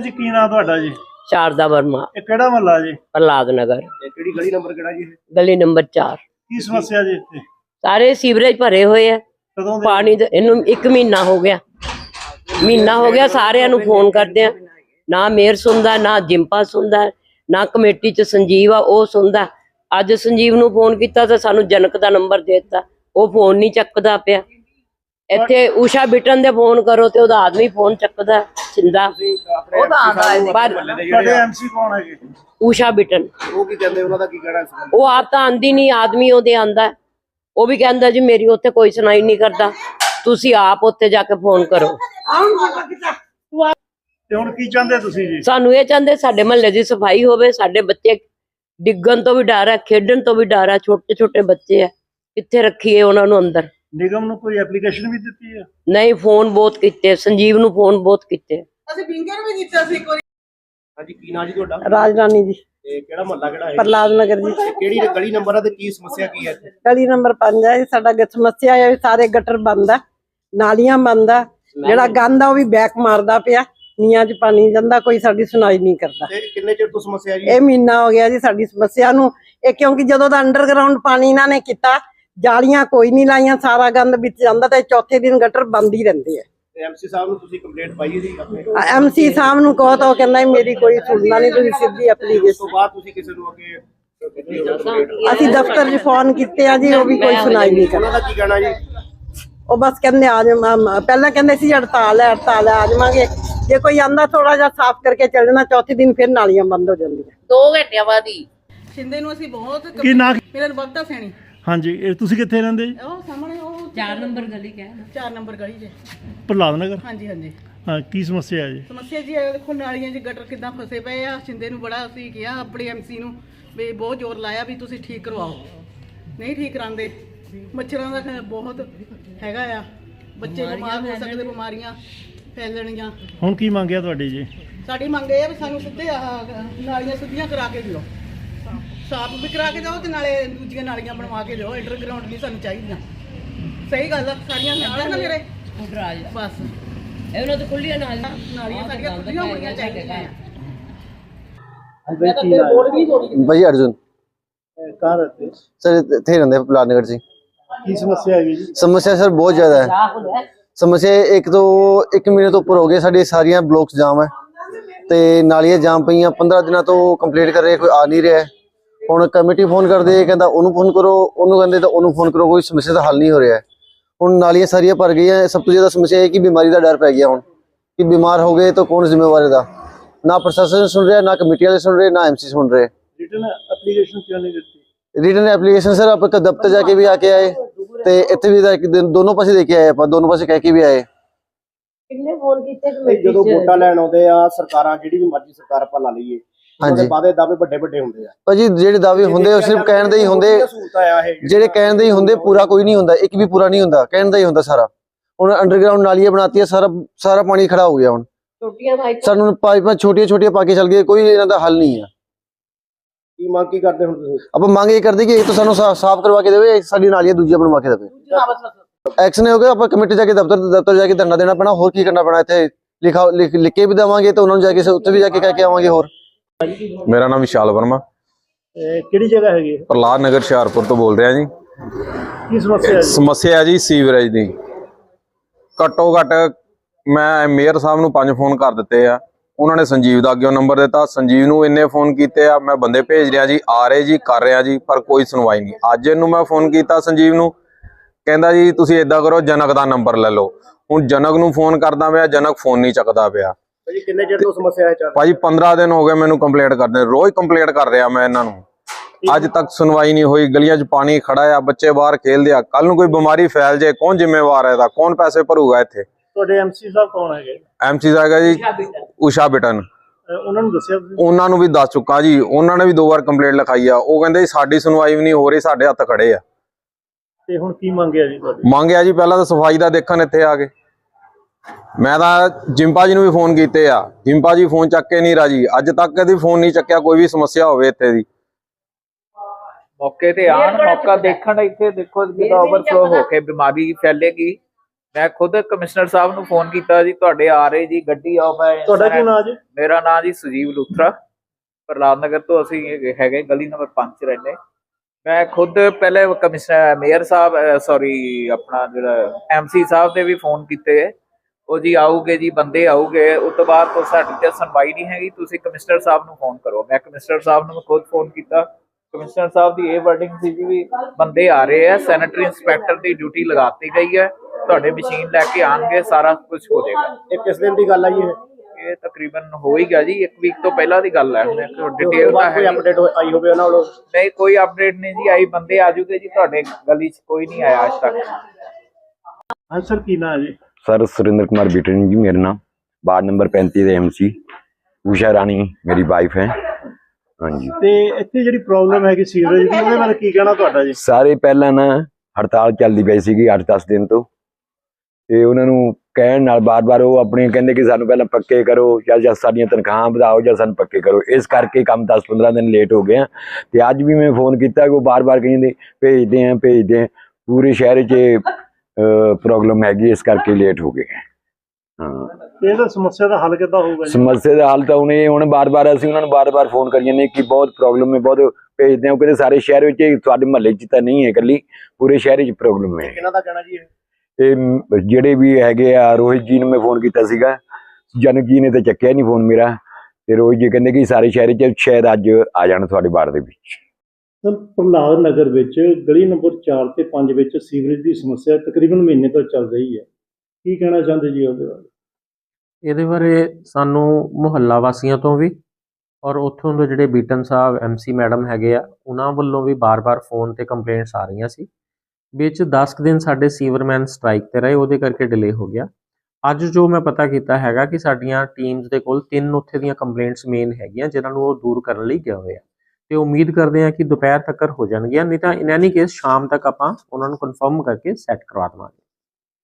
ਜੀ? ਕੀ ਨਾਂ ਤੁਹਾਡਾ ਜੀ? ਸ਼ਾਰਦਾ ਵਰਮਾ। ਇਹ ਕਿਹੜਾ ਮਹੱਲਾ ਜੀ? ਪ੍ਰਲਾਦ ਨਗਰ। ਇਹ ਕਿਹੜੀ ਗਲੀ ਨੰਬਰ ਕਿਹੜਾ ਜੀ? ਇਹ? ਗਲੀ ਨੰਬਰ 4 ਕੀ ਸਮੱਸਿਆ ਜੀ ਇੱਥੇ? ਸਾਰੇ ਸੀਵਰੇਜ ਭਰੇ ਹੋਏ ਆ। ਕਦੋਂ ਦੇ? ਪਾਣੀ ਦਾ ਇਹਨੂੰ 1 ਮਹੀਨਾ ਹੋ ਗਿਆ। ਮਹੀਨਾ ਹੋ ਗਿਆ ਸਾਰਿਆਂ ਨੂੰ ਫੋਨ ਕਰਦੇ ਆ। ਨਾ ਮੇਅਰ ਸੁਣਦਾ ਨਾ ਜਿੰਪਾ ਸੁਣਦਾ ਨਾ ਕਮੇਟੀ ਚ ਸੰਜੀਵ ਆ ਉਹ ਸੁਣਦਾ। ਅੱਜ ਸੰਜੀਵ ਨੂੰ ਫੋਨ ਕੀਤਾ ਤਾਂ ਸਾਨੂੰ ਜਨਕ ਦਾ ਨੰਬਰ ਦੇ ਦਿੱਤਾ। ਉਹ ਫੋਨ ਨਹੀਂ ਚੱਕਦਾ ਪਿਆ। ਇੱਥੇ ਊਸ਼ਾ ਬਿਟਨ ਦੇ ਫੋਨ ਕਰੋ ਤੇ ਉਹਦਾ ਆਦਮੀ ਫੋਨ ਚੱਕਦਾ ਚਿੰਦਾ ਉਹਦਾ ਆਂਦਾ ਪਰ ਤੁਹਾਡੇ ਐਮਸੀ ਕੌਣ ਹੈਗੇ? ਊਸ਼ਾ ਬਿਟਨ ਉਹ ਕੀ ਕਹਿੰਦੇ ਉਹਨਾਂ ਦਾ ਕੀ ਕਹਿਣਾ ਸੰਬੰਧ ਉਹ ਆਪ ਤਾਂ ਆਂਦੀ ਨਹੀਂ ਆਦਮੀ ਉਹਦੇ ਆਂਦਾ। ਉਹ ਵੀ ਕਹਿੰਦਾ ਜੀ ਮੇਰੀ ਉੱਥੇ ਕੋਈ ਸੁਣਾਈ ਨਹੀਂ ਕਰਦਾ। ਤੁਸੀਂ ਆਪ ਉੱਥੇ ਜਾ ਕੇ ਫੋਨ ਕਰੋ। ਤੇ ਹੁਣ ਕੀ ਚਾਹੁੰਦੇ ਤੁਸੀਂ ਜੀ? ਸਾਨੂੰ ਇਹ ਚਾਹੁੰਦੇ ਸਾਡੇ ਮਹੱਲੇ ਦੀ ਸਫ਼ਾਈ ਹੋਵੇ ਸਾਡੇ ਬੱਚੇ ਡਿੱਗਣ ਤੋਂ ਵੀ ਡਰ ਹੈ ਖੇਡਣ ਤੋਂ ਵੀ ਡਰ ਹੈ ਛੋਟੇ ਛੋਟੇ ਬੱਚੇ ਆ। ਕਿੱਥੇ ਰੱਖੀਏ ਉਹਨਾਂ ਨੂੰ ਅੰਦਰ? ਨਿਗਮ ਨੂੰ ਕੋਈ ਐਪਲੀਕੇਸ਼ਨ ਵੀ ਦਿੱਤੀ ਹੈ ਨਹੀਂ ਫੋਨ ਬਹੁਤ ਕੀਤੇ। ਸੰਜੀਵ ਨੂੰ ਫੋਨ ਬਹੁਤ ਕੀਤੇ। ਅਸੀਂ ਬਿੰਗਰ ਵੀ ਕੀਤਾ ਸੀ ਕੋਈ ਹਾਂਜੀ ਕੀ ਨਾਂ ਜੀ ਤੁਹਾਡਾ? ਰਾਜਰਾਨੀ ਜੀ। ਤੇ ਕਿਹੜਾ ਮਹੱਲਾ ਕਿਹੜਾ ਹੈ? ਪ੍ਰਲਾਦ ਨਗਰ ਜੀ। ਕਿਹੜੀ ਗਲੀ ਨੰਬਰ ਹੈ ਤੇ ਕੀ ਸਮੱਸਿਆ ਕੀ ਹੈ ਇੱਥੇ? ਗਲੀ ਨੰਬਰ 5 ਹੈ ਸਾਡਾ ਗ- ਸਮੱਸਿਆ ਹੈ ਵੀ ਸਾਰੇ ਗਟਰ ਬੰਦ ਆ। ਨਾਲੀਆਂ ਬੰਦ ਆ। ਜਿਹੜਾ ਗੰਦ ਆ ਉਹ ਵੀ ਬੈਕ ਮਾਰਦਾ ਪਿਆ। ਨੀਆਂ 'ਚ ਪਾਣੀ ਜਾਂਦਾ ਕੋਈ ਸਾਡੀ ਸੁਣਾਈ ਨਹੀਂ ਕਰਦਾ। ਤੇ ਕਿੰਨੇ ਚਿਰ ਤੋਂ ਸਮੱਸਿਆ ਜੀ? ਇਹ ਮਹੀਨਾ ਹੋ ਗਿਆ ਜੀ ਸਾਡੀ ਸਮੱਸਿਆ ਨੂੰ। ਇਹ ਕਿਉਂਕਿ ਜਦੋਂ ਦਾ ਅੰਡਰਗਰਾਉਂਡ ਪਾਣੀ ਇਹਨਾਂ ਨੇ ਕੀਤਾ ਜਾਲੀਆਂ ਕੋਈ ਨਹੀਂ ਲਾਈਆਂ ਸਾਰਾ ਗੰਦ ਵਿੱਚ ਜਾਂਦਾ ਤੇ ਚੌਥੇ ਦਿਨ ਗਟਰ ਬੰਦ ਹੀ ਰਹਿੰਦੇ ਆ। ਐਮਸੀ ਸਾਹਿਬ ਨੂੰ ਤੁਸੀਂ ਕੰਪਲੇਂਟ ਪਾਈ ਸੀ ਆਪਣੇ? ਐਮਸੀ ਸਾਹਿਬ ਨੂੰ ਕਹੋ ਤਾਂ ਉਹ ਕਹਿੰਦਾ ਮੇਰੀ ਕੋਈ ਸੁਣਨਾ ਨਹੀਂ ਤੁਸੀਂ ਸਿੱਧੀ ਉਸ ਐਪਲੀਕੇਸ਼ਨ ਤੋਂ ਬਾਅਦ ਤੁਸੀਂ ਕਿਸੇ ਨੂੰ ਅੱਗੇ ਕੀਤੀ ਹੋਵੇ complaint? ਅਸੀਂ ਦਫ਼ਤਰ 'ਚ ਫੋਨ ਕੀਤੇ ਆ ਜੀ ਉਹ ਵੀ ਕੋਈ ਸੁਣਾਈ ਨਹੀਂ ਉਹਨਾਂ ਦਾ ਕੀ ਕਹਿਣਾ ਜੀ? ਉਹ ਬਸ ਕਹਿੰਦੇ ਆ ਜਾ ਪਹਿਲਾਂ ਕਹਿੰਦੇ ਸੀ ਹੜਤਾਲ ਹੈ ਹੜਤਾਲ ਹੈ ਆ ਜਾਵਾਂਗੇ। ਜੇ ਕੋਈ ਆਂਦਾ ਥੋੜਾ ਜਿਹਾ ਸਾਫ਼ ਕਰਕੇ ਚੱਲ ਜਾਣਾ ਚੌਥੇ ਦਿਨ ਫਿਰ ਨਾਲੀਆਂ ਬੰਦ ਹੋ ਜਾਂਦੀਆਂ। 2 ਘੰਟਿਆਂ ਬਾਅਦ ਹੀ। ਸ਼ਿੰਦੇ ਨੂੰ ਅਸੀਂ ਬਹੁਤ ਕੀ ਨਾਂ? ਮੇਰਾ ਬਗਤਾ ਸੈਣੀ। ਹਾਂਜੀ ਇਹ ਤੁਸੀਂ ਕਿੱਥੇ ਰਹਿੰਦੇ? ਜੀ ਉਹ ਸਾਹਮਣੇ ਉਹ 4 ਨੰਬਰ ਗਲੀ ਕਹਿ 4 ਨੰਬਰ ਗਲੀ 'ਚ ਪ੍ਰਲਾਦ ਨਗਰ? ਹਾਂਜੀ ਹਾਂਜੀ। ਹਾਂ ਕੀ ਸਮੱਸਿਆ ਹੈ ਜੀ? ਸਮੱਸਿਆ ਜੀ ਇਹ ਦੇਖੋ ਨਾਲੀਆਂ 'ਚ ਗਟਰ ਕਿੱਦਾਂ ਫਸੇ ਪਏ ਆ। ਸ਼ਿੰਦੇ ਨੂੰ ਬੜਾ ਅਸੀਂ ਕਿਹਾ ਆਪਣੇ ਐਮਸੀ ਨੂੰ ਵੀ ਬਹੁਤ ਜ਼ੋਰ ਲਾਇਆ ਵੀ ਤੁਸੀਂ ਠੀਕ ਕਰਵਾਓ। ਨਹੀਂ ਠੀਕ ਕਰਾਉਂਦੇ। ਮੱਛਰਾਂ ਦਾ ਖੈਰ ਬਹੁਤ ਹੈਗਾ ਆ। ਬੱਚੇ ਬਿਮਾਰ ਹੋ ਸਕਦੇ ਬਿਮਾਰੀਆਂ ਫੈਲਣਗੀਆਂ। ਹੁਣ ਕੀ ਮੰਗਿਆ ਤੁਹਾਡੀ ਜੀ? ਸਾਡੀ ਮੰਗ ਇਹ ਆ ਵੀ ਸਾਨੂੰ ਸਿੱਧੇ ਆਹ ਨਾਲੀਆਂ ਸਿੱਧੀਆਂ ਕਰਾ ਕੇ ਦਿਓ। ਸਾਫ਼ ਵੀ ਕਰਾ ਕੇ ਦਿਓ ਤੇ ਨਾਲੇ ਦੂਜੀਆਂ ਨਾਲੀਆਂ ਬਣਵਾ ਕੇ ਦਿਓ ਅੰਡਰਗਰਾਉਂਡ ਵੀ ਸਾਨੂੰ ਚਾਹੀਦੀਆਂ। ਸਹੀ ਗੱਲ ਆ ਸਾਰੀਆਂ ਨਾਲਾਂ ਨਾ ਮੇਰੇ? ਉਡਰਾਜ ਬਸ। ਇਹਨਾਂ ਤੋਂ ਖੁੱਲੀਆਂ ਨਾਲੀਆਂ। ਨਾਲੀਆਂ ਸਾਡੀਆਂ ਖੁੱਲੀਆਂ ਹੋਣੀਆਂ ਚਾਹੀਦੀਆਂ ਮੈਂ ਤਾਂ ਤੇਰੇ ਬੋਲ ਵੀ ਥੋੜੀ ਭਾਈ ਅਰਜੁਨ। ਕਾਰ ਰਹਤੇ ਸਰ ਇੱਥੇ ਰਹਿੰਦੇ ਪਲਾਨਗੜ ਜੀ ਕੀ ਸਮੱਸਿਆ ਹੈਗੀ ਜੀ? ਸਮੱਸਿਆ ਸਰ ਬਹੁਤ ਜ਼ਿਆਦਾ ਹੈ। ਸਮੱਸਿਆ ਇੱਕ ਤੋਂ 1 ਮਹੀਨੇ ਤੋਂ ਉੱਪਰ ਹੋ ਗਏ ਸਾਡੇ ਸਾਰੀਆਂ ਬਲੌਕਸ ਜਾਮ ਹੈ। ਤੇ ਨਾਲੀਆਂ ਜਾਮ ਪਈਆਂ 15 ਦਿਨਾਂ ਤੋਂ ਕੰਪਲੀਟ ਕਰ ਰਹੇ ਕੋਈ ਆ ਨਹੀਂ ਰਿਹਾ ਹੁਣ ਕਮੇਟੀ ਫੋਨ ਕਰਦੇ ਕਹਿੰਦਾ ਉਹਨੂੰ ਫੋਨ ਕਰੋ ਉਹਨੂੰ ਕਹਿੰਦੇ ਤਾਂ ਉਹਨੂੰ ਫੋਨ ਕਰੋ ਕੋਈ ਸਮੱਸਿਆ ਦਾ ਹੱਲ ਨਹੀਂ ਹੋ ਰਿਹਾ। ਹੈ। ਹੁਣ ਨਾਲੀਆਂ ਸਾਰੀਆਂ ਭਰ ਗਈਆਂ ਸਭ ਤੋਂ ਜ਼ਿਆਦਾ ਸਮੱਸਿਆ ਇਹ ਹੈ ਕਿ ਬਿਮਾਰੀ ਦਾ ਡਰ ਪੈ ਗਿਆ ਹੁਣ ਕਿ ਬਿਮਾਰ ਹੋ ਗਏ ਤਾਂ ਕੌਣ ਜ਼ਿੰਮੇਵਾਰ ਇਹਦਾ? ਨਾ ਪ੍ਰਸ਼ਾਸਨ ਸੁਣ ਰਿਹਾ ਨਾ ਕਮੇਟੀ ਵਾਲੇ ਸੁਣ ਰਹੇ ਨਾ ਐਮਸੀ ਸੁਣ ਰਹੇ। ਰਿਟਨ ਐਪਲੀਕੇਸ਼ਨ ਕਿਉਂ ਨਹੀਂ ਦਿੱਤੀ? ਰਿਟਨ ਐਪਲੀਕੇਸ਼ਨ ਸਰ ਆਪਾਂ ਦਫ਼ਤਰ ਜਾ ਕੇ ਵੀ ਆ ਕੇ ਆਏ ਤੇ ਇੱਥੇ ਵੀ ਦੋ- ਦੋਨੋਂ ਪਾਸੇ ਦੇ ਕੇ ਆਏ ਆਪਾਂ ਦੋਨੋਂ ਪਾਸੇ ਕਹਿ ਕੇ ਵੀ ਆਏ। ਕਿੰਨੇ ਫੋਨ ਕੀਤੇ ਜਦੋਂ ਵੋਟਾਂ ਲੈਣ ਆਉਂਦੇ ਆ ਸਰਕਾਰਾਂ ਜਿਹੜੀ ਵੀ ਮਰਜ਼ੀ ਸਰਕਾਰ ਆਪਾਂ ਲਾ ਲਈਏ। ਹਾਂਜੀ। ਵਾਅਦੇ ਦਾਅਵੇ ਵੱਡੇ ਵੱਡੇ ਹੁੰਦੇ ਆ। ਭਾਜੀ ਜਿਹੜੇ ਦਾਅਵੇ ਹੁੰਦੇ ਉਹ ਸਿਰਫ ਕਹਿਣ ਦੇ ਹੀ ਹੁੰਦੇ। ਆ ਜਿਹੜੇ ਕਹਿਣ ਦੇ ਹੀ ਹੁੰਦੇ ਪੂਰਾ ਕੋਈ ਨਹੀਂ ਹੁੰਦਾ ਇੱਕ ਵੀ ਪੂਰਾ ਨਹੀਂ ਹੁੰਦਾ ਕਹਿਣ ਦਾ ਹੀ ਹੁੰਦਾ ਸਾਰਾ। ਹੁਣ ਅੰਡਰਗਰਾਉਂਡ ਨਾਲੀਆਂ ਬਣਾਤੀਆਂ ਸਾਰਾ ਸਾਰਾ ਪਾਣੀ ਖੜਾ ਹੋ ਗਿਆ ਹੁਣ। ਛੋਟੀਆਂ ਸਾਨੂੰ ਪਾਈਪਾਂ ਛੋਟੀਆਂ ਛੋਟੀਆਂ ਪਾ ਕੇ ਚੱਲ ਗਏ ਕੋਈ ਇਹਨਾਂ ਦਾ ਹੱਲ ਨਹੀਂ ਹੈ ਕੀ ਮੰਗ ਕੀ ਕਰਦੇ ਹੁਣ ਤੁਸੀਂ? ਆਪਾਂ ਮੰਗ ਇਹ ਕਰਦੇ ਕਿ ਇਹ ਤਾਂ ਸਾਨੂੰ ਸਾਫ਼ ਕਰਵਾ ਕੇ ਦੇਵੇ ਸਾਡੀ ਨਾਲੀਆਂ ਦੂਜੀਆਂ ਬਣਵਾ ਕੇ ਦੇਵੇ। ਐਕਸ਼ਨ ਹੋ ਗਿਆ ਆਪਾਂ ਕਮੇਟੀ ਜਾ ਕੇ ਦਫ਼ਤਰ ਦਫ਼ਤਰ ਜਾ ਕੇ ਧਰਨਾ ਦੇਣਾ ਪੈਣਾ ਹੋਰ ਕੀ ਕਰਨਾ ਪੈਣਾ ਇੱਥੇ? ਲਿਖਾ ਲਿਖ ਲਿਖ ਕੇ ਵੀ ਦੇਵਾਂਗੇ ਤੇ ਉਹਨਾਂ ਨੂੰ ਜਾ ਕੇ ਉੱਥੇ ਵੀ ਜਾ ਕੇ ਕਹਿ ਕੇ ਆਵਾਂਗੇ ਹੋਰ। ਮੇਰਾ ਨਾਮ ਵਿਸ਼ਾਲ ਵਰਮਾ। ਇਹ ਕਿਹੜੀ ਜਗ੍ਹਾ ਹੈਗੀ ਹੈ? ਪ੍ਰਲਾਦ ਨਗਰ ਹੁਸ਼ਿਆਰਪੁਰ ਤੋਂ ਬੋਲ ਰਿਹਾ ਜੀ। ਕੀ ਸਮੱਸਿਆ ਹੈ ਜੀ? ਸਮੱਸਿਆ ਹੈ ਜੀ ਸੀਵਰੇਜ ਦੀ। ਘੱਟੋ ਘੱਟ ਮੈਂ ਮੇਅਰ ਸਾਹਿਬ ਨੂੰ ਪੰਜ ਫੋਨ ਕਰ ਦਿੱਤੇ ਆ। ਉਹਨਾਂ ਨੇ ਸੰਜੀਵ ਦਾ ਅੱਗੇ ਨੰਬਰ ਦਿੱਤਾ। ਸੰਜੀਵ ਨੂੰ ਇੰਨੇ ਫੋਨ ਕੀਤੇ ਆ। ਮੈਂ ਬੰਦੇ ਭੇਜ ਰਿਹਾ ਜੀ ਆ ਰਹੇ ਜੀ ਕਰ ਰਿਹਾ ਜੀ ਪਰ ਕੋਈ ਸੁਣਵਾਈ ਨਹੀਂ। ਅੱਜ ਇਹਨੂੰ ਮੈਂ ਫੋਨ ਕੀਤਾ ਸੰਜੀਵ ਨੂੰ। ਕਹਿੰਦਾ ਜੀ ਤੁਸੀਂ ਇਦਾਂ ਕਰੋ ਜਨਕ ਦਾ ਨੰਬਰ ਲੈ ਲਓ। ਹੁਣ ਜਨਕ ਨੂੰ ਫੋਨ ਕਰਦਾ ਪਿਆ ਜਨਕ ਫੋਨ ਨਹੀਂ ਚੱਕਦਾ ਪਿਆ। ਭਾਜੀ ਕਿੰਨੇ ਚਿਰ ਤੋਂ ਸਮੱਸਿਆ ਹੈ ਚੱਲ ਭਾਜੀ 15 ਦਿਨ ਹੋ ਗਏ ਮੈਨੂੰ ਕੰਪਲੇਂਟ ਕਰਦੇ ਰੋਜ਼ ਕੰਪਲੇਂਟ ਕਰ ਰਿਹਾ ਮੈਂ ਇਹਨਾਂ ਨੂੰ। ਅੱਜ ਤੱਕ ਸੁਣਵਾਈ ਨਹੀਂ ਹੋਈ ਗਲੀਆਂ 'ਚ ਪਾਣੀ ਖੜਾ ਆ ਬੱਚੇ ਬਾਹਰ ਖੇਲਦੇ ਆ। ਕੱਲ ਨੂੰ ਕੋਈ ਬਿਮਾਰੀ ਫੈਲ ਜਾਏ ਕੌਣ ਜ਼ਿੰਮੇਵਾਰ ਹੈ ਇਹਦਾ? ਕੌਣ ਪੈਸੇ ਭਰੂਗਾ ਇੱਥੇ? ਤੁਹਾਡੇ ਐਮਸੀ ਸਾਹਿਬ ਕੌਣ ਹੈਗੇ? ਐਮਸੀ ਦਾ ਹੈਗਾ ਜੀ ਊਸ਼ਾ ਬਿਟਨ ਉਹਨਾਂ ਨੂੰ ਦੱਸਿਆ ਉਹਨਾਂ ਨੂੰ ਵੀ ਦੱਸ ਚੁੱਕਾ ਜੀ। ਉਹਨਾਂ ਨੇ ਵੀ ਦੋ ਵਾਰ ਕੰਪਲੇਂਟ ਲਿਖਾਈ ਆ। ਉਹ ਕਹਿੰਦੇ ਸਾਡੀ ਸੁਣਵਾਈ ਵੀ ਨਹੀਂ ਹੋ ਰਹੀ ਸਾਡੇ ਹੱਥ ਖੜੇ ਆ। ਤੇ ਹੁਣ ਕੀ ਮੰਗਿਆ ਜੀ ਤੁਹਾਡੇ? ਮੰਗਿਆ ਜੀ ਪਹਿਲਾਂ ਤਾਂ ਸਫ਼ਾਈ ਦਾ ਦੇਖਣ ਇੱਥੇ ਆ ਕੇ। ਮੈਂ ਤਾਂ ਜਿੰਪਾ ਜੀ ਨੂੰ ਵੀ ਫੋਨ ਕੀਤੇ ਆ। ਜਿੰਪਾ ਜੀ ਫੋਨ ਚੱਕ ਕੇ ਨਹੀਂ ਰਾਜੀ। ਅੱਜ ਤੱਕ ਕਦੀ ਫੋਨ ਨਹੀਂ ਚੱਕਿਆ ਕੋਈ ਵੀ ਸਮੱਸਿਆ ਹੋਵੇ ਇੱਥੇ ਦੀ। ਮੌਕੇ ਤੇ ਆਣ ਮੌਕਾ ਦੇਖਣ ਇੱਥੇ ਦੇਖੋ ਕਿਦਾਂ ਓਵਰਫਲੋ ਹੋ ਕੇ ਬਿਮਾਰੀ ਫੈਲੇਗੀ। ਮੈਂ ਖੁਦ ਕਮਿਸ਼ਨਰ ਸਾਹਿਬ ਨੂੰ ਫੋਨ ਕੀਤਾ ਜੀ ਤੁਹਾਡੇ ਆ ਰਹੇ ਜੀ ਗੱਡੀ ਆਓ ਮੈਂ ਤੁਹਾਡਾ ਕੀ ਨਾਮ ਜੀ? ਮੇਰਾ ਨਾਮ ਜੀ ਸੁਜੀਵ ਲੂਥਰਾ। ਪ੍ਰਲਾਦ ਨਗਰ ਤੋਂ ਅਸੀਂ ਹੈਗੇ- ਗਲੀ ਨੰਬਰ 5 ਚ ਰਹਿੰਦੇ। ਮੈਂ ਖੁਦ ਪਹਿਲੇ ਕਮਿਸ਼ਨਰ ਮੇਅਰ ਸਾਹਿਬ ਸੌਰੀ ਆਪਣਾ ਜਿਹੜਾ ਐਮਸੀ ਸਾਹਿਬ ਦੇ ਵੀ ਫੋਨ ਕੀਤੇ। ਉਹ ਜੀ ਆਉਗੇ ਜੀ ਬੰਦੇ ਆਉਗੇ ਉਸ ਤੋਂ ਬਾਅਦ ਤੋਂ ਸਾਡੀ ਤੇ ਸੁਣਵਾਈ ਨਹੀਂ ਹੈਗੀ। ਤੁਸੀਂ ਕਮਿਸ਼ਨਰ ਸਾਹਿਬ ਨੂੰ ਫੋਨ ਕਰੋ। ਮੈਂ ਕਮਿਸ਼ਨਰ ਸਾਹਿਬ ਨੂੰ ਖੁਦ ਫੋਨ ਕੀਤਾ। ਕਮਿਸ਼ਨਰ ਸਾਹਿਬ ਦੀ ਇਹ ਵਰਡਿੰਗ ਸੀ ਜੀ ਵੀ ਬੰਦੇ ਆ ਰਹੇ ਆ ਸੈਨੇਟਰੀ ਇੰਸਪੈਕਟਰ ਦੀ ਡਿਊਟੀ ਲਗਾਤੀ ਗਈ ਹੈ। ਤੁਹਾਡੇ ਮਸ਼ੀਨ ਲੈ ਕੇ ਆਣਗੇ ਸਾਰਾ ਕੁਝ ਹੋ ਜਾਏਗਾ। ਇਹ ਕਿਸ ਦਿਨ ਦੀ ਗੱਲ ਆ ਜੀ ਇਹ? ਇਹ ਤਕਰੀਬਨ ਹੋ ਹੀ ਗਿਆ ਜੀ। ਇੱਕ ਵੀਕ ਤੋਂ ਪਹਿਲਾਂ ਦੀ ਗੱਲ ਹੈ। ਡਿਟੇਲ ਤਾਂ ਕੋਈ ਹੈ ਅਪਡੇਟ ਆਈ ਹੋਵੇ ਉਹਨਾਂ ਵੱਲੋਂ ਨਹੀਂ ਕੋਈ ਅਪਡੇਟ ਨਹੀਂ ਜੀ। ਆਈ ਬੰਦੇ ਆ ਜੂਗੇ ਜੀ। ਤੁਹਾਡੇ ਗਲੀ 'ਚ ਕੋਈ ਨਹੀਂ ਆਇਆ ਅੱਜ ਤੱਕ। ਹਾਂ ਸਰ ਕੀ ਨਾਮ ਹੈ ਜੀ? ਸਰ ਸੁਰਿੰਦਰ ਕੁਮਾਰ ਬੀਟਨ ਜੀ ਮੇਰਾ ਨਾਮ। ਵਾਰਡ ਨੰਬਰ 35 ਦੇ ਐਮਸੀ ਊਸ਼ਾ ਰਾਣੀ ਮੇਰੀ ਵਾਈਫ ਹੈ। ਹਾਂਜੀ। ਤੇ ਇੱਥੇ ਜਿਹੜੀ ਪ੍ਰੋਬਲਮ ਹੈਗੀ ਸੀਵਰੇਜ ਦੀ ਉਹਦੇ ਬਾਰੇ ਕੀ ਕਹਿਣਾ ਤੁਹਾਡਾ ਜੀ? ਸਾਰੇ ਪਹਿਲਾਂ ਨਾ ਹੜਤਾਲ ਚੱਲਦੀ ਪਈ ਸੀਗੀ 8-10 ਦਿਨ ਤੋਂ। ਤੇ ਉਹਨਾਂ ਨੂੰ ਕਹਿਣ ਨਾਲ ਬਾਰ-ਬਾਰ ਉਹ ਆਪਣੇ ਕਹਿੰਦੇ ਕਿ ਸਾਨੂੰ ਪਹਿਲਾਂ ਪੱਕੇ ਕਰੋ ਜਾਂ ਜਾਂ ਸਾਡੀਆਂ ਤਨਖਾਹਾਂ ਵਧਾਓ ਜਾਂ ਸਾਨੂੰ ਪੱਕੇ ਕਰੋ। ਇਸ ਕਰਕੇ ਕੰਮ 10-15 ਦਿਨ ਲੇਟ ਹੋ ਗਿਆ ਤੇ ਅੱਜ ਵੀ ਮੈਂ ਫੋਨ ਕੀਤਾ ਕਿ ਉਹ ਬਾਰ-ਬਾਰ ਕਹਿੰਦੇ ਭੇਜਦੇ ਆਂ ਭੇਜਦੇ ਆਂ। ਪੂਰੇ ਸ਼ਹਿਰ 'ਚ ਪ੍ਰੋਬਲਮ ਹੈਗੀ ਇਸ ਕਰਕੇ ਲੇਟ ਹੋ ਗਏ। ਹਾਂ। ਇਹਦਾ ਸਮੱਸਿਆ ਦਾ ਹੱਲ ਕਿੱਦਾਂ ਹੋਊਗਾ ਜੀ? ਸਮੱਸਿਆ ਦਾ ਹੱਲ ਤਾਂ ਉਹਨੇ ਹੁਣ ਬਾਰ-ਬਾਰ ਅਸੀਂ ਉਹਨਾਂ ਨੂੰ ਬਾਰ-ਬਾਰ ਫੋਨ ਕਰੀ ਜਾਂਦੇ ਕਿ ਬਹੁਤ ਪ੍ਰੋਬਲਮ ਹੈ ਬਹੁਤ ਭੇਜਦੇ ਹਾਂ। ਕਹਿੰਦੇ ਸਾਰੇ ਸ਼ਹਿਰ ਵਿੱਚ ਤੁਹਾਡੇ ਮਹੱਲੇ 'ਚ ਤਾਂ ਨਹੀਂ ਹੈ ਇਕੱਲੀ ਪੂਰੇ ਸ਼ਹਿਰ 'ਚ ਪ੍ਰੋਬਲਮ ਹੈ। ਇਹਨਾਂ ਦਾ ਕਹਿਣਾ ਜੀ ਇਹ? ਜਿਹੜੇ ਵੀ ਹੈਗੇ ਆ ਰੋਹਿਤ ਜੀ ਨੂੰ ਮੈਂ ਫੋਨ ਕੀਤਾ ਸੀਗਾ। ਜਨਕ ਜੀ ਨੇ ਤਾਂ ਚੱਕਿਆ ਨਹੀਂ ਫੋਨ ਮੇਰਾ। ਤੇ ਰੋਹਿਤ ਜੀ ਕਹਿੰਦੇ ਕਿ ਸਾਰੇ ਸ਼ਹਿਰ 'ਚ ਸ਼ਾਇਦ ਅੱਜ ਆ ਜਾਣ ਤੁਹਾਡੇ ਬਾਰ ਦੇ ਵਿੱਚ। ਸਰ ਪ੍ਰਹਲਾਦ ਨਗਰ ਵਿੱਚ ਗਲੀ ਨੰਬਰ 4 ਤੇ 5 ਵਿੱਚ ਸੀਵਰੇਜ ਦੀ ਸਮੱਸਿਆ ਤਕਰੀਬਨ ਮਹੀਨੇ ਤੋਂ ਚੱਲ ਰਹੀ ਹੈ। ਕੀ ਕਹਿਣਾ ਚਾਹੁੰਦੇ ਜੀ ਉਹਦੇ ਬਾਰੇ? ਇਹਦੇ ਬਾਰੇ ਸਾਨੂੰ ਮੁਹੱਲਾ ਵਾਸੀਆਂ ਤੋਂ ਵੀ ਔਰ ਉੱਥੋਂ ਦੇ ਜਿਹੜੇ ਬੀਟਨ ਸਾਹਿਬ ਐਮਸੀ ਮੈਡਮ ਹੈਗੇ ਆ, ਉਹਨਾਂ ਵੱਲੋਂ ਵੀ ਬਾਰ-ਬਾਰ ਫੋਨ ਤੇ ਕੰਪਲੇਂਟਸ ਆ ਰਹੀਆਂ ਸੀ। ਵਿੱਚ 10 ਕੁ ਦਿਨ ਸਾਡੇ ਸੀਵਰਮੈਨ ਸਟ੍ਰਾਈਕ ਤੇ ਰਹੇ, ਉਹਦੇ ਕਰਕੇ ਡਿਲੇ ਹੋ ਗਿਆ। ਅੱਜ ਜੋ ਮੈਂ ਪਤਾ ਕੀਤਾ ਹੈਗਾ ਕਿ ਸਾਡੀਆਂ ਟੀਮਸ ਦੇ ਕੋਲ ਤਿੰਨ ਉੱਥੇ ਦੀਆਂ ਕੰਪਲੇਂਟਸ ਮੇਨ ਹੈਗੀਆਂ, ਜਿਨ੍ਹਾਂ ਨੂੰ ਉਹ ਦੂਰ ਕਰਨ ਲਈ ਗਏ ਹੋਏ ਆ ਤੇ ਉਮੀਦ ਕਰਦੇ ਹਾਂ ਕਿ ਦੁਪਹਿਰ ਤੱਕ ਹੋ ਜਾਣਗੀਆਂ। ਨਹੀਂ ਤਾਂ ਇਨ ਐਨੀ ਕੇਸ ਸ਼ਾਮ ਤੱਕ ਆਪਾਂ ਉਹਨਾਂ ਨੂੰ ਕਨਫਰਮ ਕਰਕੇ ਸੈੱਟ ਕਰਵਾ ਦੇਵਾਂਗੇ।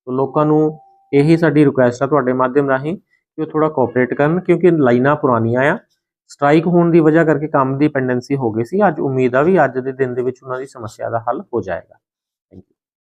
ਤੋ ਲੋਕਾਂ ਨੂੰ ਇਹੀ ਸਾਡੀ ਰਿਕੁਐਸਟ ਆ ਤੁਹਾਡੇ ਮਾਧਿਅਮ ਰਾਹੀਂ ਕਿ ਉਹ ਥੋੜਾ ਕੋਆਪਰੇਟ ਕਰਨ ਕਿਉਂਕਿ ਲਾਈਨਾਂ ਪੁਰਾਣੀਆਂ ਆ। ਸਟ੍ਰਾਈਕ ਹੋਣ ਦੀ ਵਜ੍ਹਾ ਕਰਕੇ ਕੰਮ ਦੀ ਪੈਂਡੈਂਸੀ ਹੋ ਗਈ ਸੀ। ਅੱਜ ਉਮੀਦ ਆ ਵੀ ਅੱਜ ਦੇ ਦਿਨ ਦੇ ਵਿੱਚ ਉਹਨਾਂ ਦੀ ਸਮੱਸਿਆ ਦਾ ਹੱਲ ਹੋ ਜਾਏਗਾ।